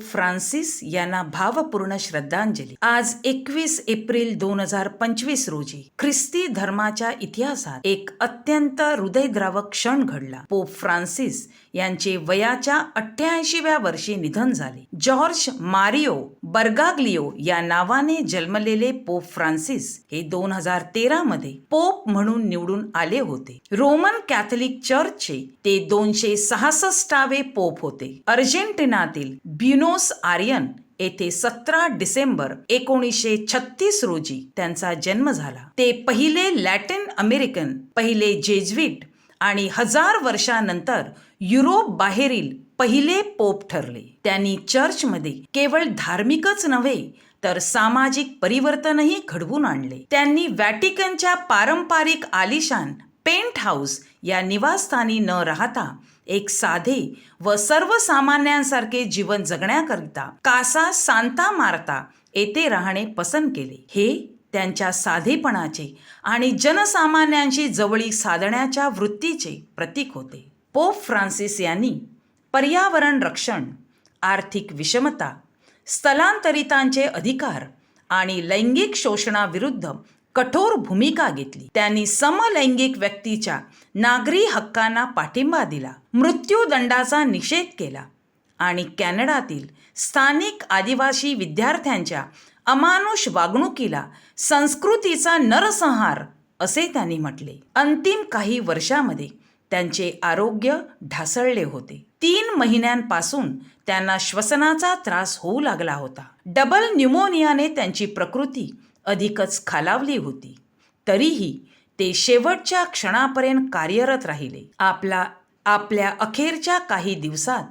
Francis यांना भावपूर्ण श्रद्धांजली. आज एकवीस एप्रिल दोन हजार पंचवीस रोजी ख्रिस्ती धर्माच्या इतिहासात एक अत्यंत हृदयद्रावक क्षण घडला. पोप फ्रान्सिस यांचे वयाच्या अठ्ठ्याऐंशीव्या वर्षी निधन झाले. जॉर्ज मारिओ बर्गाग्लिओ या नावाने जन्मलेले पोप फ्रान्सिस हे दोन हजार तेरा मध्ये पोप म्हणून निवडून आले होते. रोमन कॅथलिक चर्चचे ते दोनशे सहासष्टावे पोप होते. अर्जेंटिनातील ब्युनोस आर्यन येथे सतरा डिसेंबर एकोणीसशे छत्तीस रोजी त्यांचा जन्म झाला. ते पहिले लॅटिन अमेरिकन पहिले जेजविट आणि हजार वर्षानंतर युरोप बाहेरील पहिले पोप ठरले. त्यांनी चर्चमध्ये केवळ धार्मिकच नव्हे तर सामाजिक परिवर्तनही घडवून आणले. त्यांनी व्हॅटिकनच्या पारंपरिक आलिशान पेंट हाऊस या निवासस्थानी न राहता एक साधे व सर्वसामान्यांसारखे जीवन जगण्याकरिता कासा सांता मारता येथे राहणे पसंत केले. हे त्यांच्या साधेपणाचे आणि जनसामान्यांशी जवळीक साधण्याच्या वृत्तीचे प्रतीक होते. पोप फ्रान्सिस यांनी पर्यावरण रक्षण आर्थिक विषमता स्थलांतरितांचे अधिकार आणि लैंगिक शोषणाविरुद्ध कठोर भूमिका घेतली. त्यांनी समलैंगिक व्यक्तीच्या नागरी हक्कांना पाठिंबा दिला. मृत्यूदंडाचा निषेध केला आणि कॅनडातील स्थानिक आदिवासी विद्यार्थ्यांच्या अमानुष वागणुकीला संस्कृतीचा नरसंहार असे त्यांनी म्हटले. अंतिम काही वर्षामध्ये त्यांचे आरोग्य ढासळले होते. तीन महिन्यांपासून त्यांना श्वसनाचा त्रास होऊ लागला होता. डबल न्यूमोनियाने त्यांची प्रकृती अधिकच खालावली होती. तरीही ते शेवटच्या क्षणापर्यंत कार्यरत राहिले. आपला आपल्या अखेरच्या काही दिवसात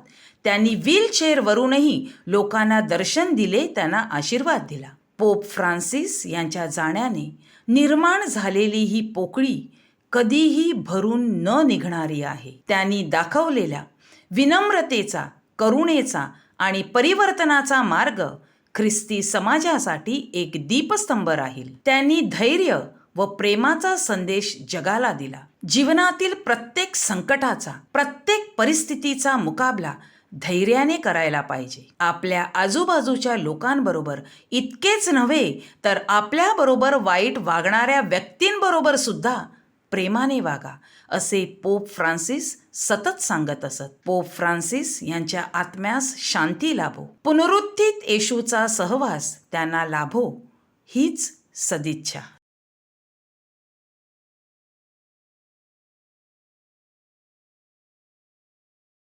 त्यांनी व्हीलचेअरवरूनही लोकांना दर्शन दिले त्यांना आशीर्वाद दिला. पोप फ्रान्सिस यांच्या जाण्याने निर्माण झालेली ही पोकळी कधीही भरून न निघणारी आहे. त्यांनी दाखवलेल्या विनम्रतेचा करुणेचा आणि परिवर्तनाचा मार्ग ख्रिस्ती समाजासाठी एक दीपस्तंभ राहील. त्यांनी धैर्य व प्रेमाचा संदेश जगाला दिला. जीवनातील प्रत्येक संकटाचा प्रत्येक परिस्थितीचा मुकाबला धैर्याने करायला पाहिजे. आपल्या आजूबाजूच्या लोकांबरोबर इतकेच नव्हे तर आपल्याबरोबर वाईट वागणाऱ्या व्यक्तींबरोबर सुद्धा प्रेमाने वागा असे पोप फ्रान्सिस सतत सांगत असत. पोप फ्रान्सिस यांच्या आत्म्यास शांती लाभो. पुनरुत्थित येशूचा सहवास त्यांना लाभो हीच सदिच्छा.